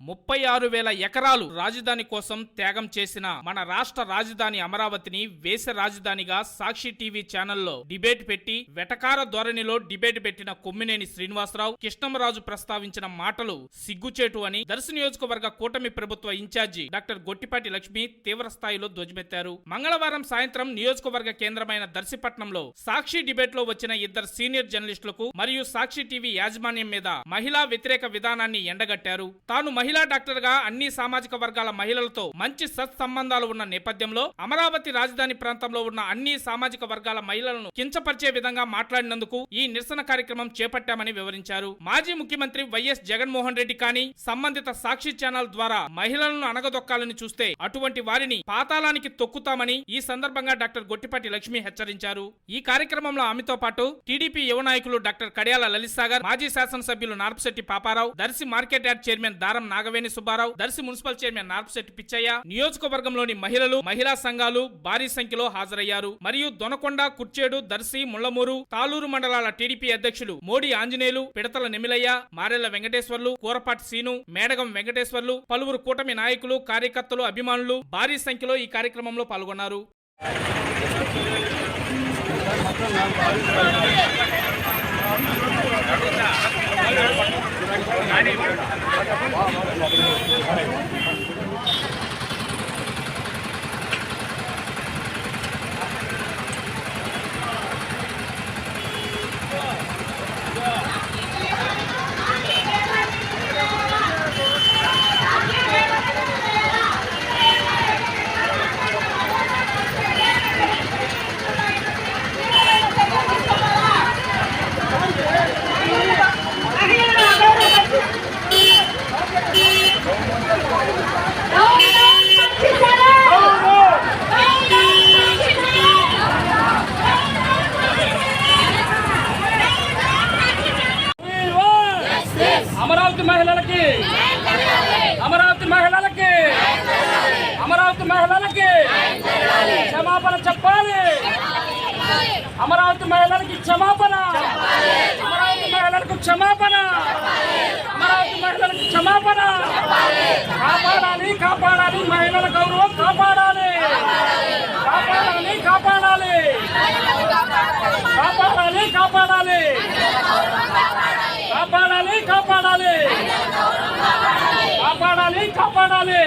ముప్పై ఆరు వేల ఎకరాలు రాజధాని కోసం త్యాగం చేసిన మన రాష్ట్ర రాజధాని అమరావతిని వేస రాజధానిగా సాక్షి టీవీ ఛానల్లో డిబేట్ పెట్టి వెటకార ధోరణిలో డిబేట్ పెట్టిన కొమ్మినేని శ్రీనివాసరావు కృష్ణమరాజు ప్రస్తావించిన మాటలు సిగ్గుచేటు అని దర్శి నియోజకవర్గ కూటమి ప్రభుత్వ ఇన్ఛార్జి డాక్టర్ గొట్టిపాటి లక్ష్మి తీవ్ర స్థాయిలో ధ్వజమెత్తారు. మంగళవారం సాయంత్రం నియోజకవర్గ కేంద్రమైన దర్శిపట్నంలో సాక్షి డిబేట్లో వచ్చిన ఇద్దరు సీనియర్ జర్నలిస్టులకు మరియు సాక్షి టీవీ యాజమాన్యం మీద మహిళా వ్యతిరేక విధానాన్ని ఎండగట్టారు. తాను మహిళా డాక్టర్గా అన్ని సామాజిక వర్గాల మహిళలతో మంచి సత్సంబంధాలు ఉన్న నేపథ్యంలో అమరావతి రాజధాని ప్రాంతంలో ఉన్న అన్ని సామాజిక వర్గాల మహిళలను కించపరిచే విధంగా మాట్లాడినందుకు ఈ నిరసన కార్యక్రమం చేపట్టామని వివరించారు. మాజీ ముఖ్యమంత్రి వైఎస్ జగన్మోహన్ రెడ్డి కానీ సంబంధిత సాక్షి ఛానల్ ద్వారా మహిళలను అనగదొక్కాలని చూస్తే అటువంటి వారిని పాతాళానికి తొక్కుతామని ఈ సందర్భంగా డాక్టర్ గొట్టిపాటి లక్ష్మి హెచ్చరించారు. ఈ కార్యక్రమంలో ఆమెతో పాటు టీడీపీ యువ నాయకులు డాక్టర్ కడియాల లలిత్ సాగర్ మాజీ శాసనసభ్యులు Narpasetti Paparao Darsi market yard chairman Daram Nagaveni Subbarao Darsi municipal chairman Narpasetti Pichaiah నియోజకవర్గంలోని మహిళలు మహిళా సంఘాలు భారీ సంఖ్యలో హాజరయ్యారు. మరియు దొనకొండ కుర్చేడు దర్శి ముళ్ళమూరు తాలూరు మండలాల టీడీపీ అధ్యక్షులు మోడీ ఆంజనేయులు పిడతల నిమిలయ్య మారెళ్ళ వెంకటేశ్వర్లు కూరపాటి సీను మేడగం వెంకటేశ్వర్లు పలువురు కూటమి నాయకులు కార్యకర్తలు అభిమానులు భారీ సంఖ్యలో ఈ కార్యక్రమంలో పాల్గొన్నారు అమరావతి మహిళలకి అమరావతి మహిళలకి అమరావతి మహిళలకి క్షమాపణ చెప్పాలి అమరావతి మహిళలకి క్షమాపణ. అమరావతి మహిళలకు క్షమాపణ. అమరావతి మహిళలకు క్షమాపణ. కాపాడాలి కాపాడాలి మహిళల గౌరవం కాపాడాలి. కాపాడాలి కాపాడాలి. కాపాడాలి కాపాడాలి. కాపాడాలి కాపాడాలి. కాపాడాలి కాపాడాలి.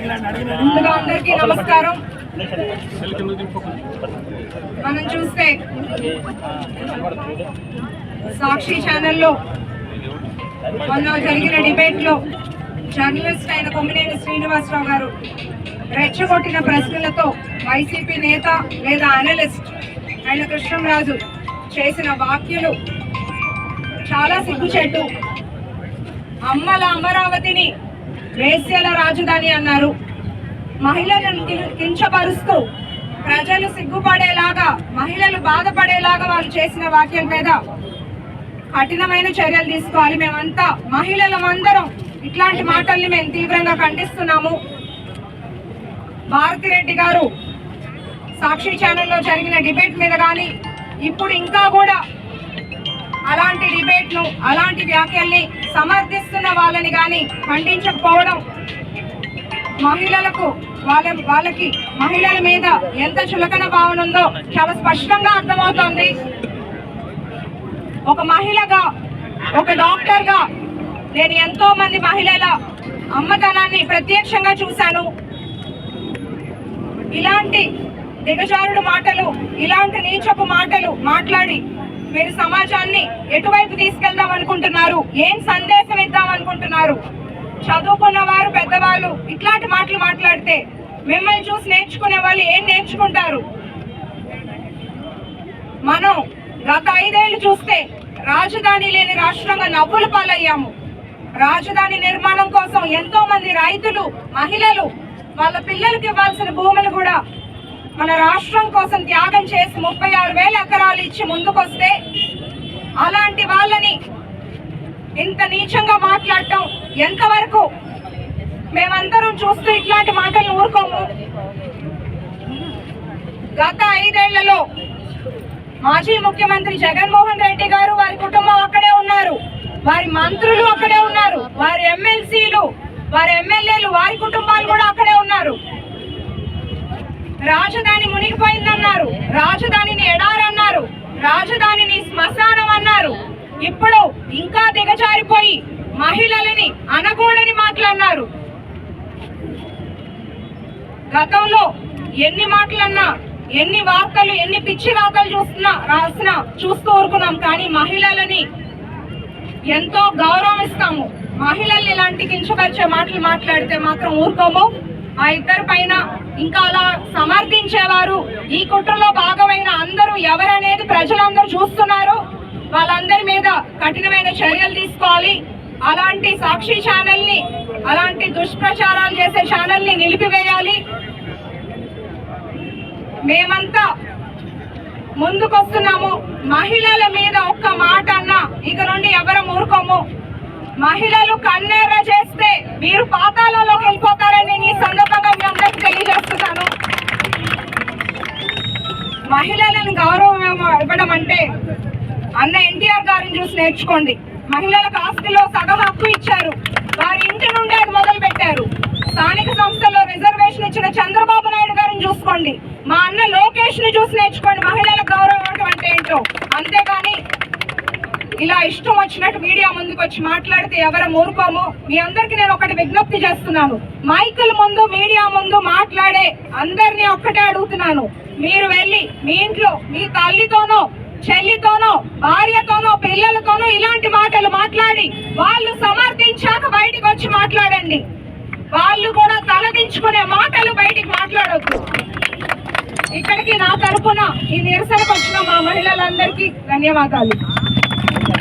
ముందుగా అందరికీ నమస్కారం. మనం చూస్తే సాక్షి ఛానల్లో మొన్న జరిగిన డిబేట్లో జర్నలిస్ట్ అయిన కొమ్మినేని శ్రీనివాసరావు గారు రెచ్చగొట్టిన ప్రశ్నలతో వైసీపీ నేత లేదా అనలిస్ట్ అయిన కృష్ణంరాజు చేసిన వాక్యలు చాలా సిగ్గుచెట్టు. అమ్మల అమరావతిని వేశ్యల రాజధాని అన్నారు. మహిళలను కించపరుస్తూ ప్రజలు సిగ్గుపడేలాగా మహిళలు బాధపడేలాగా వాళ్ళు చేసిన వాక్యం మీద కఠినమైన చర్యలు తీసుకోవాలి. మేమంతా మహిళలమందరం ఇట్లాంటి మాటల్ని మేము తీవ్రంగా ఖండిస్తున్నాము. భారతిరెడ్డి గారు సాక్షి ఛానల్లో జరిగిన డిబేట్ మీద కానీ ఇప్పుడు ఇంకా కూడా అలాంటి డిబేట్ను అలాంటి వ్యాఖ్యల్ని సమర్థిస్తున్న వాళ్ళని కానీ ఖండించకపోవడం మహిళలకు వాళ్ళ వాళ్ళకి మహిళల మీద ఎంత చులకన భావన ఉందో చాలా స్పష్టంగా అర్థమవుతోంది. ఒక మహిళగా ఒక డాక్టర్గా నేను ఎంతో మంది మహిళల అమ్మతనాన్ని ప్రత్యక్షంగా చూశాను. ఇలాంటి దిగజారుడు మాటలు ఇలాంటి నీచపు మాటలు మాట్లాడి మీరు సమాజాన్ని ఎటువైపు తీసుకెళ్దాం అనుకుంటున్నారు? ఏం సందేశం ఇద్దాం అనుకుంటున్నారు? చదువుకున్న వారు పెద్దవాళ్ళు ఇట్లాంటి మాటలు మాట్లాడితే మిమ్మల్ని చూసి నేర్చుకునే వాళ్ళు ఏం నేర్చుకుంటారు? మనం గత ఐదేళ్ళు చూస్తే రాజధాని లేని రాష్ట్రంగా నవ్వుల పాలయ్యాము. రాజధాని నిర్మాణం కోసం ఎంతో మంది రైతులు మహిళలు వాళ్ళ పిల్లలకి ఇవ్వాల్సిన భూములు కూడా మన రాష్ట్రం కోసం త్యాగం చేసి ముప్పై ఆరు వేల ఎకరాలు ఇచ్చి ముందుకొస్తే అలాంటి వాళ్ళని ఇంత నీచంగా మాట్లాడటం ఎంతవరకు మేమందరం చూస్తూ ఇట్లాంటి మాటలు ఊరుకోము? గత ఐదేళ్ళలో మాజీ ముఖ్యమంత్రి జగన్మోహన్ రెడ్డి గారు వారి కుటుంబం అక్కడే ఉన్నారు. వారి మంత్రులు అక్కడే ఉన్నారు. వారి ఎమ్మెల్సీలు వారి ఎమ్మెల్యేలు వారి కుటుంబాలు కూడా అక్కడే ఉన్నారు. రాజధాని మునిగిపోయిందని రాజధానిని ఎడారన్నారు రాజధానిని శ్మశానం అన్నారు ఇప్పుడు ఇంకా దిగజారిపోయి మహిళలని అనకూడని మాటలన్నారు. గతంలో ఎన్ని మాటలన్నా ఎన్ని వార్తలు ఎన్ని పిచ్చి వార్తలు చూస్తున్నా రాసినా చూస్తూ ఊరుకున్నాం. కానీ మహిళలని ఎంతో గౌరవిస్తాము. మహిళల్ని ఇలాంటి కించపరిచే మాటలు మాట్లాడితే మాత్రం ఊరుకోము. ఆ ఇద్దరి పైన ఇంకా అలా సమర్థించేవారు ఈ కుట్రలో భాగమైన అందరూ ఎవరనేది ప్రజలందరూ చూస్తున్నారు. వాళ్ళందరి మీద కఠినమైన చర్యలు తీసుకోవాలి. అలాంటి సాక్షి ఛానల్ని అలాంటి దుష్ప్రచారాలు చేసే ఛానల్ని నిలిపివేయాలి. మేమంతా ముందుకొస్తున్నాము. మహిళల మీద ఒక్క మాట అన్నా ఇక నుండి ఎవరు ఊరుకోము. మహిళలు కన్నెర్ర చేస్తే మీరు పాతాలలోకి వెళ్ళిపోతారని ఈ సందర్భంగా మీ అందరికి తెలియజేస్తున్నాను. మహిళలను గౌరవం ఇవ్వడం అంటే అన్న ఎన్టీఆర్ గారిని చూసి నేర్చుకోండి. మహిళలకు ఆస్తిలో సగం హక్కు ఇచ్చారు. వారి ఇంటి నుండి అది మొదలు పెట్టారు స్థానిక సంస్థల్లో రిజర్వేషన్ ఇచ్చిన చంద్రబాబు నాయుడు గారిని చూసుకోండి. మా అన్న లోకేష్ని చూసి నేర్చుకోండి మహిళలకు గౌరవం అంటే ఏంటో. అంతేగాని ఇలా ఇష్టం వచ్చినట్టు మీడియా ముందుకు వచ్చి మాట్లాడితే ఎవరు ఊరుకోము మీ అందరికి నేను ఒకటి విజ్ఞప్తి చేస్తున్నాను. మైకుల ముందు మీడియా ముందు మాట్లాడే అందరినీ ఒక్కటే అడుగుతున్నాను. మీరు వెళ్ళి మీ ఇంట్లో మీ తల్లితోనో చెల్లితోనో భార్యతోనో పిల్లలతోనో ఇలాంటి మాటలు మాట్లాడి వాళ్ళు సమర్థించాక బయటికి వచ్చి మాట్లాడండి. వాళ్ళు కూడా తలదించుకునే మాటలు బయటికి మాట్లాడొద్దు. ఇక్కడికి నా తరపున ఈ నిరసనకు వచ్చిన మా మహిళలందరికీ ధన్యవాదాలు.